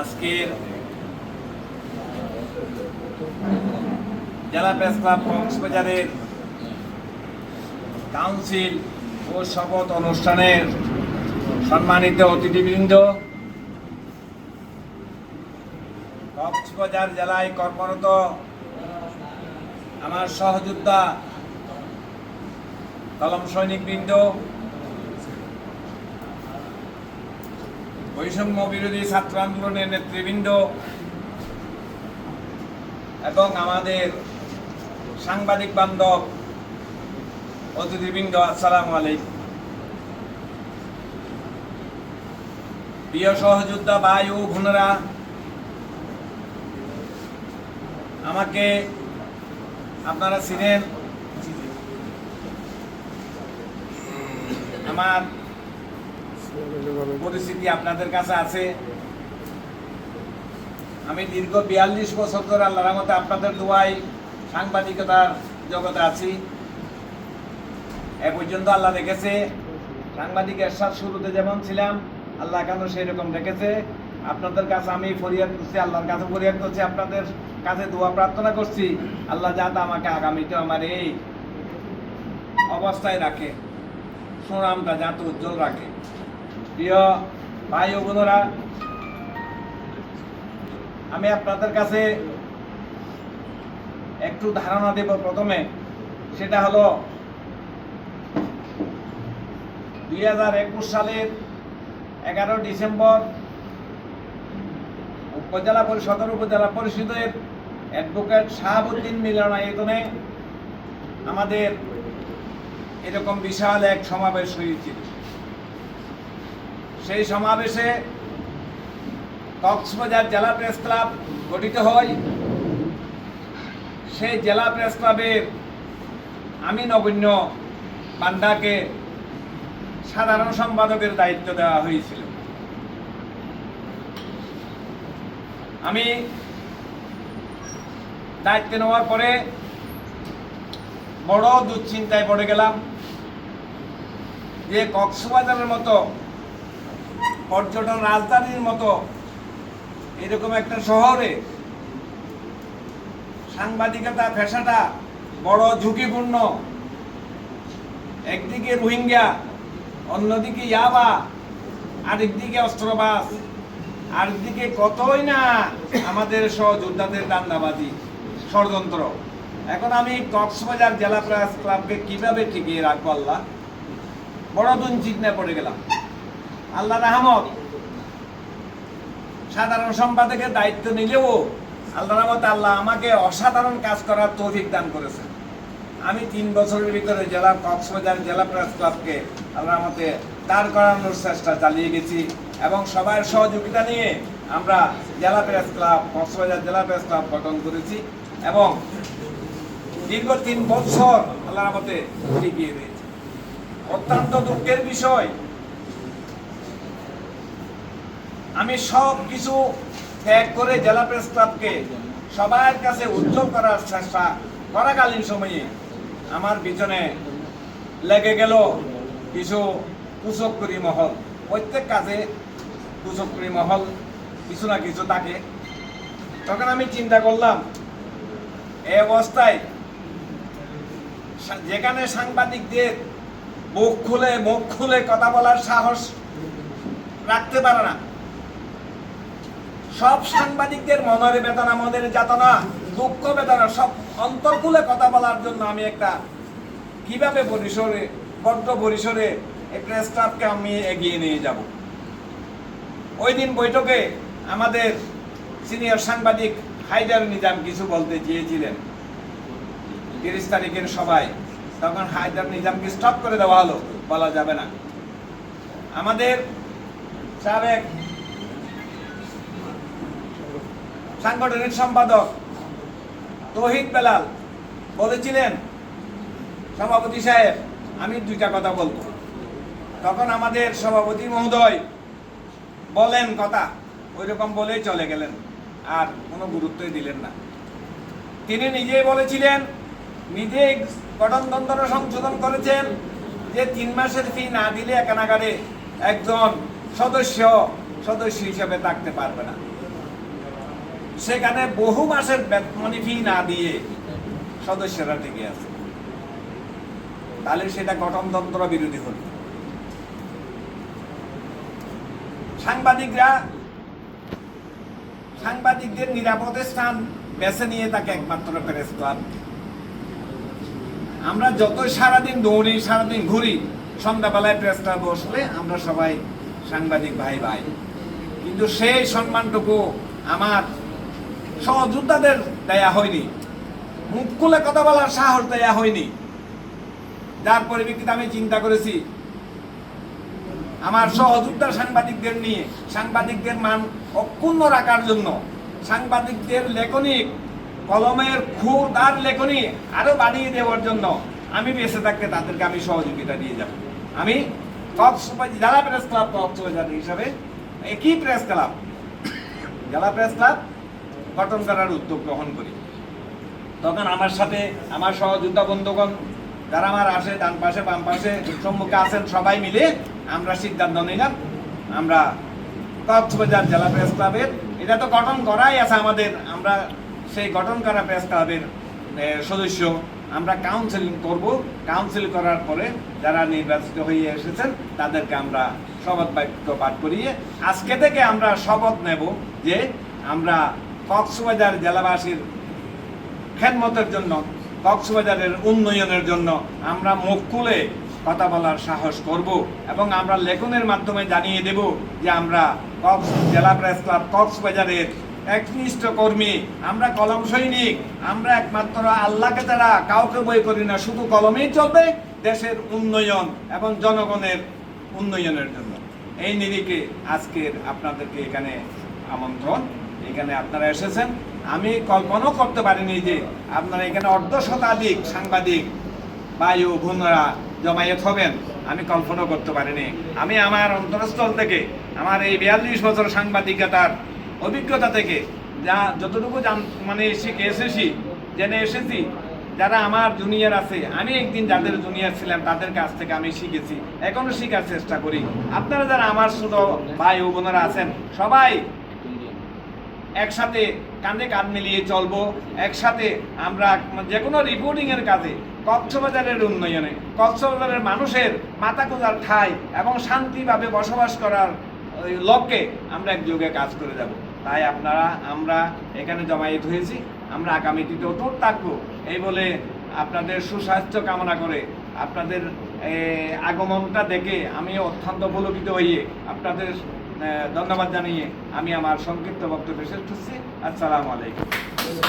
আজকের জেলা press club কক্সবাজারের কাউন্সিল ও শপথ অনুষ্ঠানের সম্মানিত অতিথিবৃন্দ। কক্সবাজার জেলায় কর্মরত আমার সহযোদ্ধা, কলম সৈনিকবৃন্দ বৈষম্য বিরোধী ছাত্র আন্দোলনের নেতৃবৃন্দ এবং আমাদের সাংবাদিক বান্ধব অতিথিবৃন্দ, আসসালামু আলাইকুম। প্রিয় সহযোদ্ধা ভাই ও আমাকে আপনারা চিনেন? আমার পরিস্থিতি আপনাদের কাছে আছে। আমি দীর্ঘ বিয়াল্লিশ বছর ধরে আল্লাহর রহমতে আপনাদের দোয়াই সাংবাদিকতার জগতে আছি। এ পর্যন্ত আল্লাহ দেখেছে, সাংবাদিক এরশাদ শুরুতে যেমন ছিলাম, আল্লাহ কেন সেই রকম রেখেছে আপনাদের কাছে আমি ফরিয়াদ করছি, আল্লাহর কাছে ফরিয়াদ করছি, আপনাদের কাছে দোয়া প্রার্থনা করছি। আল্লাহ যাতে আমাকে আগামীতে আমার এই অবস্থায় রাখে, সুনামটা যাতে উজ্জ্বল রাখে। প্রিয় ভাই ও আমি আপনাদের কাছে একটু ধারণা দেব প্রথমে। সেটা হলো, দুই হাজার একুশ সালের এগারো ডিসেম্বর উপজেলা পরিষদ উপজেলা পরিষদের অ্যাডভোকেট শাহাবুদ্দিন মিলনায়তনে আমাদের এরকম বিশাল এক সমাবেশ হয়েছিল। সেই সমাবেশে কক্সবাজার জেলা প্রেস ক্লাব গঠিত হয়। সেই জেলা প্রেস ক্লাবের আমি নগণ্য পান্ডাকে সাধারণ সম্পাদকের দায়িত্ব দেওয়া হয়েছিল। আমি দায়িত্ব নেওয়ার পরে বড় দুশ্চিন্তায় পড়ে গেলাম যে কক্সবাজারের মতো পর্যটন রাজধানীর মতো এরকম একটা শহরে সাংবাদিকতা, পেশাটা বড় ঝুঁকিপূর্ণ। একদিকে রোহিঙ্গা, অন্যদিকে ইয়াবা, আরেকদিকে অস্ত্রবাস আরেকদিকে কতই না আমাদের সহযোদ্ধাদের দান্দাবাজি, ষড়যন্ত্র। এখন আমি কক্সবাজার জেলা প্রেস ক্লাবকে কীভাবে টিকিয়ে রাখব আল্লাহ? বড় দুশ্চিন্তায় পড়ে গেলাম। আল্লাহ রহমত। সাধারণ সম্পাদকের দায়িত্ব নিলেও আল্লাহ রহমত আল্লাহ আমাকে অসাধারণ কাজ করার তৌফিক দান করেছে আমি তিন বছরের ভিতরে জেলা কক্সবাজার জেলা প্রেস ক্লাবকে আল্লাহ রহমতে দাঁড় করানোর চেষ্টা চালিয়ে গেছি এবং সবার সহযোগিতা নিয়ে আমরা জেলা প্রেস ক্লাব, কক্সবাজার জেলা প্রেস ক্লাব গঠন করেছি এবং দীর্ঘ তিন বছর আল্লাহ রহমতে টিকিয়ে দিয়েছি অত্যন্ত দুঃখের বিষয় আমি সব কিছু ত্যাগ করে জেলা প্রেস ক্লাবকে সবার কাছে উজ্জ্বল করার চেষ্টা করাকালীন সময়ে আমার পিছনে লেগে গেল কিছু কুচক্করি মহল। প্রত্যেক কাজে কুচক্করি মহল কিছু না কিছু থাকে। তখন আমি চিন্তা করলাম, এ অবস্থায় যেখানে সাংবাদিকদের মুখ খুলে মুখ খুলে কথা বলার সাহস রাখতে পারে না। সব সাংবাদিকদের মনের বেদনা মনের যাতনা, দুঃখ বেদনা, সব অন্তর্কুলে কথা বলার জন্য আমি একটা, কীভাবে পরিসরে বড্ড পরিসরে এই ক্লাবকে আমি এগিয়ে নিয়ে যাব। ওই দিন বৈঠকে আমাদের সিনিয়র সাংবাদিক হায়দার নিজাম কিছু বলতে চেয়েছিলেন। তিরিশ তারিখের সবাই তখন হায়দার নিজামকে স্টপ করে দেওয়া হলো। বলা যাবে না। আমাদের সাবেক সাংগঠনিক সম্পাদক তহিদ বেলাল বলেছিলেন, সভাপতি সাহেব, আমি দুইটা কথা বলব। তখন আমাদের সভাপতি মহোদয় বলেন কথা ওই রকম বলেই চলে গেলেন, আর কোনো গুরুত্বই দিলেন না। তিনি নিজেই বলেছিলেন নিজেই গঠনতন্ত্র সংশোধন করেছেন যে তিন মাসের ফি না দিলে একানাগারে একজন সদস্য সদস্য হিসেবে থাকতে পারবে না। সেখানে বহু মাসের বেতমনি ফি না দিয়ে সদস্যরা টিকে আছে। তাহলে সেটা গঠনতন্ত্র বিরোধী হল। সাংবাদিকরা সাংবাদিকদের নিরাপদে স্থান বেছে নিয়ে তাকে একমাত্র প্রেস ক্লাব আমরা যত সারাদিন দৌড়ি, সারাদিন ঘুরি, সন্ধ্যাবেলায় প্রেস ক্লাব বসলে আমরা সবাই সাংবাদিক ভাই ভাই কিন্তু সেই সম্মানটুকু আমার সহযোদ্ধাদের দেয়া হয়নি। মুখ খুলে কথা বলার সাহস দেয়া হয়নি। যার পরিপ্রেক্ষিতে আমি চিন্তা করেছি, আমার সহযোদ্ধা সাংবাদিকদের নিয়ে, সাংবাদিকদের মান অক্ষুণ্ণ রাখার জন্য, সাংবাদিকদের লেখনী, কলমের খুদার লেখনি আরও বাড়িয়ে দেওয়ার জন্য আমি বেঁচে থাকতে তাদেরকে আমি সহযোগিতা দিয়ে যাব। আমি কক্সবাজার জেলা প্রেস ক্লাব কক্সবাজার হিসাবে, একই প্রেস ক্লাব জেলা প্রেস ক্লাব গঠন করার উদ্যোগ গ্রহণ করি। তখন আমার সাথে আমার সহযোদ্ধা বন্ধুগণ, যারা আমার আসে, ডান পাশে, বাম পাশে, সম্মুখে আছেন, সবাই মিলে আমরা সিদ্ধান্ত নিলাম, আমরা কক্সবাজার জেলা প্রেস ক্লাবের, এটা তো গঠন করাই আছে আমাদের, আমরা সেই গঠন করা প্রেস ক্লাবের সদস্য, আমরা কাউন্সিলিং করব। কাউন্সিল করার পরে যারা নির্বাচিত হয়ে এসেছেন, তাদেরকে আমরা শপথ বাক্য পাঠ করিয়ে আজকে থেকে আমরা শপথ নেব যে আমরা কক্সবাজার জেলাবাসীর খেদমতের জন্য, কক্সবাজারের উন্নয়নের জন্য আমরা মুখ খুলে কথা বলার সাহস করব এবং আমরা লেখনের মাধ্যমে জানিয়ে দেব যে আমরা কক্স জেলা প্রেস ক্লাব কক্সবাজারের একনিষ্ঠ কর্মী, আমরা কলম সৈনিক, আমরা একমাত্র আল্লাহকে তারা কাউকে বই করি না, শুধু কলমেই চলবে দেশের উন্নয়ন এবং জনগণের উন্নয়নের জন্য। এই নিরিখে আজকের আপনাদেরকে এখানে আমন্ত্রণ। এখানে আপনারা এসেছেন। আমি কল্পনাও করতে পারিনি যে আপনারা এখানে অর্ধ শতাধিক সাংবাদিক বায়ু বোনরা জমায়েত হবেন। আমি কল্পনাও করতে পারিনি। আমি আমার অন্তরস্থল থেকে, আমার এই বিয়াল্লিশ বছর সাংবাদিকতার অভিজ্ঞতা থেকে যা যতটুকু জান মানে শিখে এসেছি, জেনে এসেছি, যারা আমার জুনিয়র আছে, আমি একদিন যাদের জুনিয়র ছিলাম, তাদের কাছ থেকে আমি শিখেছি। এখনও শেখার চেষ্টা করি। আপনারা যারা আমার ছোট ভাই ও বোনেরা আছেন, সবাই একসাথে কাঁধে কাঁধ মিলিয়ে চলবো, একসাথে আমরা যে কোনো রিপোর্টিং এর কাজে, কক্সবাজারের উন্নয়নে, কক্সবাজারের মানুষের মাথা খোঁজার ঠাই এবং শান্তিভাবে বসবাস করার লক্ষ্যে আমরা একযোগে কাজ করে যাব। তাই আপনারা, আমরা এখানে জমায়েত হয়েছি, আমরা আগামীতে অটুট থাকব এই বলে আপনাদের সুস্বাস্থ্য কামনা করে আপনাদের আগমনটা দেখে আমি অত্যন্ত পুলকিত হইয়ে আপনাদের ধন্যবাদ জানিয়ে আমি আমার সংক্ষিপ্ত বক্তব্য শেষ করছি। আসসালামু আলাইকুম।